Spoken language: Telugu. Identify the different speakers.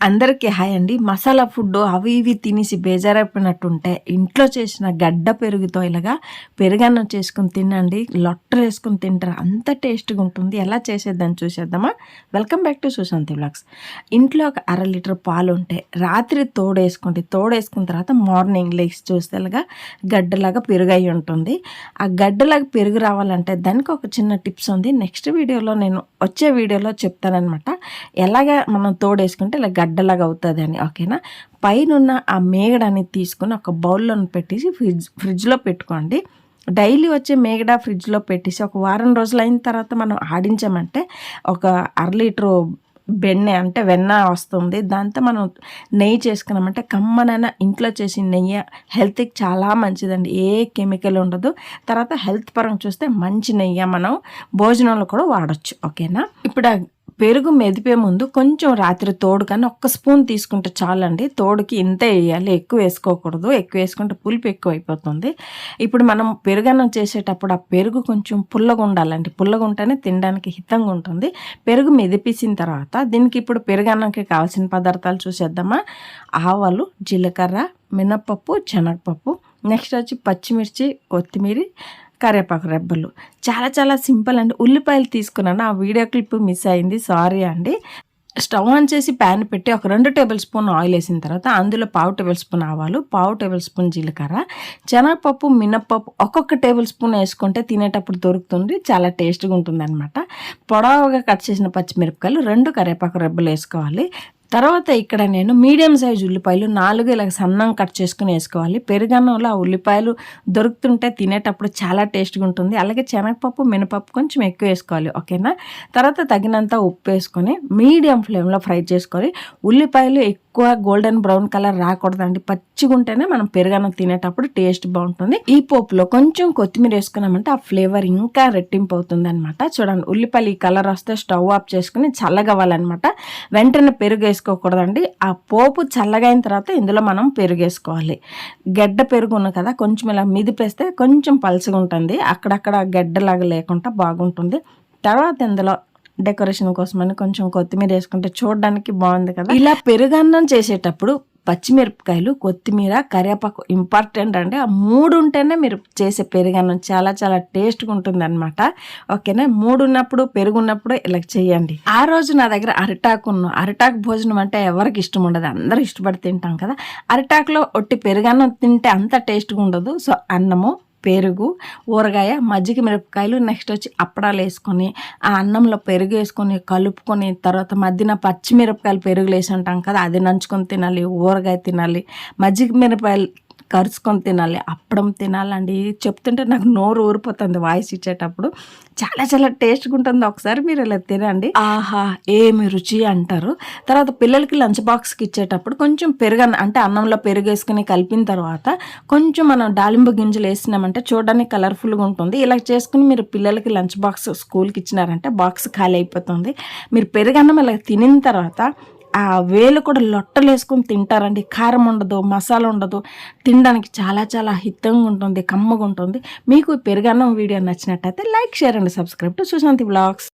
Speaker 1: అందరికీ హాయ్ అండి. మసాలా ఫుడ్ అవి ఇవి తినేసి బేజారైపోయినట్టుంటే ఇంట్లో చేసిన గడ్డ పెరుగుతో ఇలాగా పెరుగన్నం చేసుకుని తినండి. లొట్టలు వేసుకుని తింటారు. అంత టేస్ట్గా ఉంటుంది. ఎలా చేసేద్దని చూసేద్దామా? Welcome back to Sushanthi blogs. ఇంట్లో ఒక అర లీటర్ పాలు ఉంటే రాత్రి తోడేసుకోండి. తోడేసుకున్న తర్వాత మార్నింగ్ లేచి చూస్తే ఇలాగా గడ్డలాగా పెరుగు ఉంటుంది. ఆ గడ్డలాగా పెరుగు రావాలంటే దానికి ఒక చిన్న టిప్స్ ఉంది. నెక్స్ట్ వీడియోలో నేను వచ్చే వీడియోలో చెప్తానమాట ఎలాగ మనం తోడేసుకుంటే ఇలా గడ్డలాగా అవుతుంది అని ఓకేనా పైన ఆ మేగడాన్ని తీసుకుని ఒక బౌల్లో పెట్టేసి ఫ్రిడ్జ్ ఫ్రిడ్జ్లో పెట్టుకోండి. డైలీ వచ్చే మేగడ ఫ్రిడ్జ్లో పెట్టేసి ఒక వారం రోజులు అయిన తర్వాత మనం ఆడించామంటే ఒక అర లీటరు బెన్నె అంటే వెన్న వస్తుంది. దాంతో మనం నెయ్యి చేసుకున్నామంటే కమ్మనైనా ఇంట్లో చేసిన నెయ్యి హెల్త్కి చాలా మంచిదండి. ఏ కెమికల్ ఉండదు. తర్వాత హెల్త్ పరంగా చూస్తే మంచి నెయ్యి మనం భోజనంలో కూడా వాడచ్చు ఓకేనా ఇప్పుడు పెరుగు మెదిపే ముందు కొంచెం రాత్రి తోడు కానీ ఒక్క స్పూన్ తీసుకుంటే చాలండి. తోడుకి ఇంతే వేయాలి. ఎక్కువ వేసుకోకూడదు. ఎక్కువ వేసుకుంటే పులుపు ఎక్కువ అయిపోతుంది ఇప్పుడు మనం పెరుగన్నం చేసేటప్పుడు ఆ పెరుగు కొంచెం పుల్లగా ఉండాలండి. పుల్లగా ఉంటేనే తినడానికి హితంగా ఉంటుంది. పెరుగు మెదిపేసిన తర్వాత దీనికి ఇప్పుడు పెరుగన్నంకి కావాల్సిన పదార్థాలు చూసేద్దామా? ఆవాలు జీలకర్ర మినప్పప్పు శనగపప్పు. నెక్స్ట్ వచ్చి పచ్చిమిర్చి కొత్తిమీర కరివేపాకు రెబ్బలు. చాలా చాలా సింపుల్ అండి ఉల్లిపాయలు తీసుకున్నాను. ఆ వీడియో క్లిప్ మిస్ అయింది. సారీ అండి. స్టవ్ ఆన్ చేసి ప్యాన్ పెట్టి ఒక రెండు టేబుల్ స్పూన్ ఆయిల్ వేసిన తర్వాత అందులో పావు టేబుల్ స్పూన్ ఆవాలు పావు టేబుల్ స్పూన్ జీలకర్ర శనగపప్పు మినప్పప్పు ఒక్కొక్క టేబుల్ స్పూన్ వేసుకుంటే తినేటప్పుడు దొరుకుతుంది. చాలా టేస్ట్గా ఉంటుంది అనమాట పొడవుగా కట్ చేసిన పచ్చిమిరపకాయలు రెండు కరివేపాకు రెబ్బలు వేసుకోవాలి. తర్వాత ఇక్కడ నేను మీడియం సైజు ఉల్లిపాయలు నాలుగు ఇలా సన్నం కట్ చేసుకుని వేసుకోవాలి. పెరుగన్నంలో ఆ ఉల్లిపాయలు దొరుకుతుంటే తినేటప్పుడు చాలా టేస్ట్గా ఉంటుంది. అలాగే శనగపప్పు మినపప్పు కొంచెం ఎక్కువ వేసుకోవాలి ఓకేనా? తర్వాత తగినంత ఉప్పు వేసుకొని మీడియం ఫ్లేమ్లో ఫ్రై చేసుకొని ఉల్లిపాయలు ఎక్కువ గోల్డెన్ బ్రౌన్ కలర్ రాకూడదండి. పచ్చిగా ఉంటేనే మనం పెరుగన్నం తినేటప్పుడు టేస్ట్ బాగుంటుంది. ఈ పోపులో కొంచెం కొత్తిమీర వేసుకున్నామంటే ఆ ఫ్లేవర్ ఇంకా రెట్టింపు అవుతుంది అనమాట చూడండి ఉల్లిపాయలు ఈ కలర్ వస్తే స్టవ్ ఆఫ్ చేసుకుని చల్లగవ్వాలన్నమాట. వెంటనే పెరుగు వేసుకోకూడదండి. ఆ పోపు చల్లగైన తర్వాత ఇందులో మనం పెరుగు వేసుకోవాలి గడ్డ పెరుగు ఉన్న కదా కొంచెం ఇలా మిదిపేస్తే కొంచెం పలుచగా ఉంటుంది అక్కడక్కడ గడ్డలాగా లేకుండా బాగుంటుంది. తర్వాత ఇందులో డెకరేషన్ కోసమని కొంచెం కొత్తిమీర వేసుకుంటే చూడడానికి బాగుంది కదా. ఇలా పెరుగన్నం చేసేటప్పుడు పచ్చిమిరపకాయలు కొత్తిమీర కరివేపాకు ఇంపార్టెంట్ అంటే ఆ మూడు ఉంటేనే మీరు చేసే పెరుగన్నం చాలా చాలా టేస్ట్గా ఉంటుంది అనమాట ఓకేనా? మూడు ఉన్నప్పుడు పెరుగున్నప్పుడు ఇలా చేయండి. ఆ రోజు నా దగ్గర అరిటాకు ఉన్న అరిటాకు భోజనం అంటే ఎవరికి ఇష్టం ఉండదు. అందరూ ఇష్టపడి తింటాం కదా. అరిటాకులో ఒట్టి పెరుగన్నం తింటే అంత టేస్ట్గా ఉండదు సో అన్నము పెరుగు ఊరగాయ మజ్జిగ మిరపకాయలు నెక్స్ట్ వచ్చి అప్పడాలు వేసుకొని ఆ అన్నంలో పెరుగు వేసుకొని కలుపుకొని తర్వాత మధ్యన పచ్చిమిరపకాయలు పెరుగులు వేసి ఉంటాం కదా అది నంచుకొని తినాలి ఊరగాయ తినాలి. మజ్జిగ మిరపకాయలు కరుచుకొని తినాలి అప్పడం తినాలండి. చెప్తుంటే నాకు నోరు ఊరిపోతుంది వాయిస్ ఇచ్చేటప్పుడు. చాలా చాలా టేస్ట్గా ఉంటుంది. ఒకసారి మీరు ఇలా తినండి. ఆహా ఏమి రుచి అంటారు? తర్వాత పిల్లలకి లంచ్ బాక్స్కి ఇచ్చేటప్పుడు కొంచెం పెరుగు అంటే అన్నంలో పెరుగు వేసుకుని కలిపిన తర్వాత కొంచెం మనం దాలింబ గింజలు వేసినామంటే చూడడానికి కలర్ఫుల్గా ఉంటుంది. ఇలా చేసుకుని మీరు పిల్లలకి లంచ్ బాక్స్ స్కూల్కి ఇచ్చినారంటే బాక్స్ ఖాళీ అయిపోతుంది. మీరు పెరుగన్నం ఇలా తినిన తర్వాత ఆ వేలు కూడా లొట్టలేసుకుని తింటారండి. కారం ఉండదు మసాలా ఉండదు. తినడానికి చాలా చాలా హితంగా ఉంటుంది కమ్మగా ఉంటుంది. మీకు పెరుగన్నం వీడియో నచ్చినట్టయితే like share and subscribe to Sushanthi blogs.